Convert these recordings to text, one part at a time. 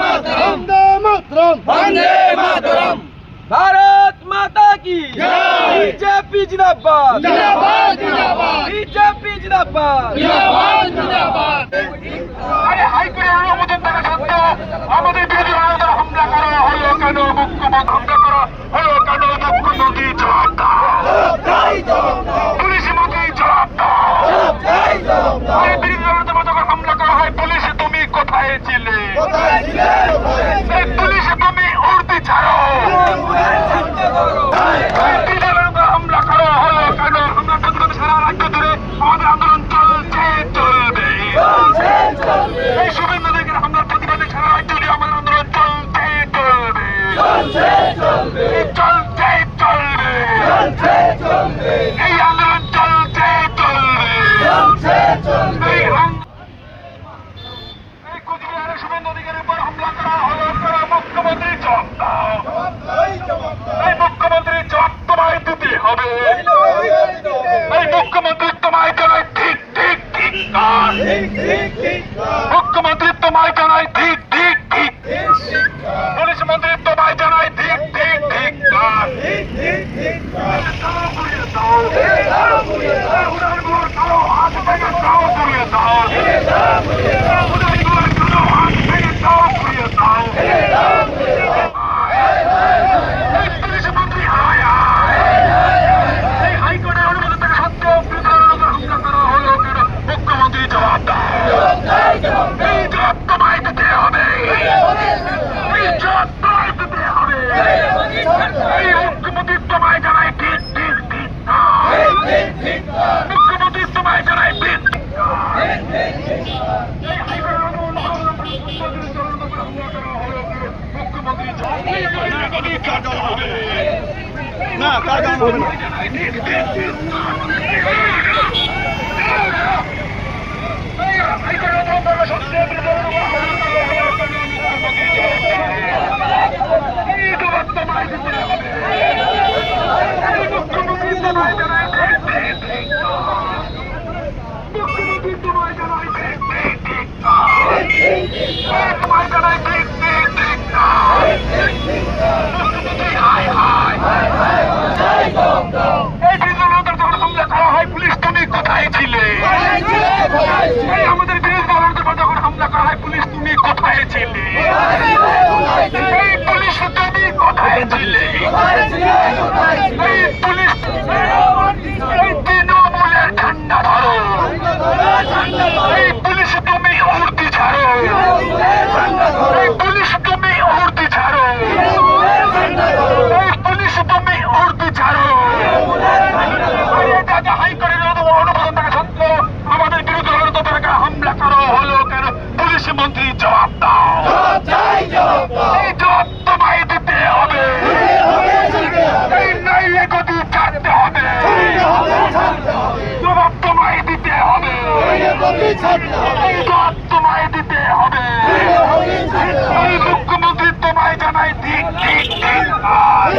বন্দে মাতরম। বন্দে মাতরম। ভারত মাতা কি? বিজেপি জিন্দাবাদ। জিন্দাবাদ বিজেপি জিন্দাবাদ। আমাদের বিরোধী হামলা করা হলো কেন? মুখ্যমন্ত্রী হামলা না কাজ হবে না হায় হায় এই বিরোধী যখন হামলা করা হয় পুলিশ তুমি কোথায় ছিলে এই আমাদের বিরোধী দলের উপর যখন হামলা করা হয় পুলিশ তুমি কোথায় ছিলে এই পুলিশ তুমি কোথায় ছিলে এই পুলিশ এই তৃণমূলের ঠান্ডা ধরো এই পুলিশ তুমি উর্দি ছাড়ো এই পুলিশ তুমি উর্দি ছাড়ো এই পুলিশ তুমি উর্দি ছাড়ো আরে দাদা হাইকোর্টের অনুমোদন থাকা সত্ত্বেও আমাদের বিরোধী দলের উপর একটা হামলা করা হলো কেন পুলিশ মন্ত্রী জবাব দাও এই জবাব তোমায় দিতে হবে এই নাইলে গতি ছাড়তে হবে জবাব তোমায় দিতে হবে এই জবাব তোমায় দিতে হবে। মুখ্যমন্ত্রী তোমায় জানাই ঠিক ঠিক ঠিক কাজ।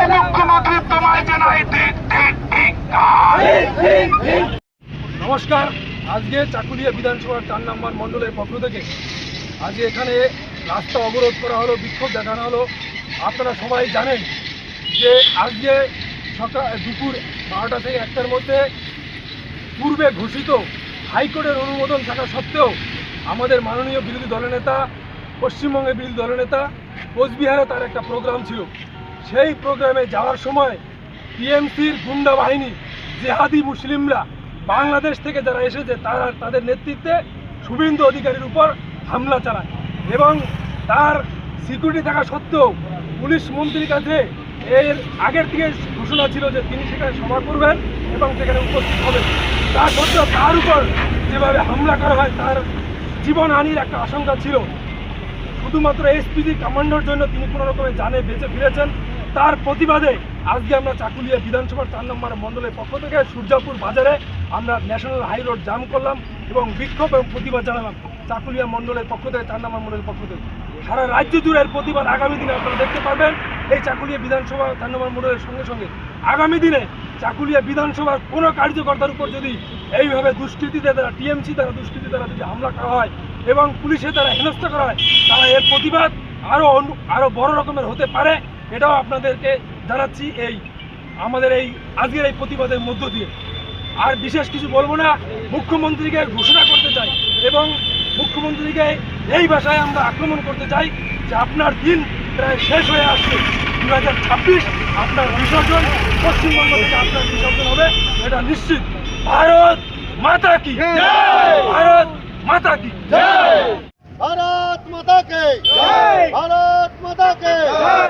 এই মুখ্যমন্ত্রী তোমায় জানাই ঠিক ঠিক ঠিক। নমস্কার। আজকে চাকুলিয়া বিধানসভার চার নম্বর মণ্ডলের পক্ষ থেকে আজকে এখানে রাস্তা অবরোধ করা হলো বিক্ষোভ দেখানো হলো। আপনারা সবাই জানেন যে আজকে সকাল দুপুর বারোটা থেকে একটার মধ্যে পূর্বে ঘোষিত হাইকোর্টের অনুমোদন থাকা সত্ত্বেও আমাদের মাননীয় বিরোধী দলনেতা পশ্চিমবঙ্গের বিরোধী দলনেতা কোচবিহারে তার একটা প্রোগ্রাম ছিল। সেই প্রোগ্রামে যাওয়ার সময় টিএমসির গুন্ডা বাহিনী, জেহাদি মুসলিমরা বাংলাদেশ থেকে যারা এসেছে, তারা তাদের নেতৃত্বে শুভেন্দু অধিকারীর উপর হামলা চালায় এবং তার সিকিউরিটি থাকা সত্ত্বেও পুলিশ মন্ত্রীর কাছে এর আগের থেকে ঘোষণা ছিল যে তিনি সেখানে সভা করবেন এবং সেখানে উপস্থিত হবেন। তা সত্ত্বেও তার উপর যেভাবে হামলা করা হয়, তার জীবনহানির একটা আশঙ্কা ছিল। শুধুমাত্র এসপিজি কমান্ডোর জন্য তিনি কোনো রকমে জানে বেঁচে ফিরেছেন। তার প্রতিবাদে আজকে আমরা চাকুলিয়া বিধানসভার চার নম্বর মণ্ডলের পক্ষ থেকে সূর্যাপুর বাজারে আমরা ন্যাশনাল হাই রোড জাম করলাম এবং বিক্ষোভ এবং প্রতিবাদ জানালাম চাকুলিয়া মণ্ডলের পক্ষ থেকে, চার নম্বর মণ্ডলের পক্ষ থেকে। সারা রাজ্য জুড়ে প্রতিবাদ আগামী দিনে আপনারা দেখতে পাবেন এই চাকুলিয়া বিধানসভা চার নম্বর মণ্ডলের সঙ্গে সঙ্গে আগামী দিনে চাকুলিয়া বিধানসভার কোনো কার্যকর্তার উপর যদি এইভাবে দুষ্কৃতী দ্বারা টিএমসি দ্বারা দুষ্কৃতী দ্বারা যদি হামলা করা হয় এবং পুলিশের দ্বারা হেনস্থা করা হয় তারা এর প্রতিবাদ আরও আরও বড় রকমের হতে পারে, এটাও আপনাদেরকে জানাচ্ছি এই, আমাদের এই, আজকের এই প্রতিবাদের মধ্য দিয়ে। আর বিশেষ কিছু বলব না, মুখ্যমন্ত্রীকে ঘোষণা করতে চাই এবং মুখ্যমন্ত্রীকে এই ভাষায় আমরা আক্রমণ করতে চাই যে আপনার দিন প্রায় শেষ হয়ে আসছে। দু হাজার ছাব্বিশ আপনার বিসর্জন পশ্চিমবঙ্গ থেকে আপনার বিসর্জন হবে এটা নিশ্চিত। ভারত মাতা কি? ভারত মাতা কি? ভারত মাতা কে? ভারত মাতা কে?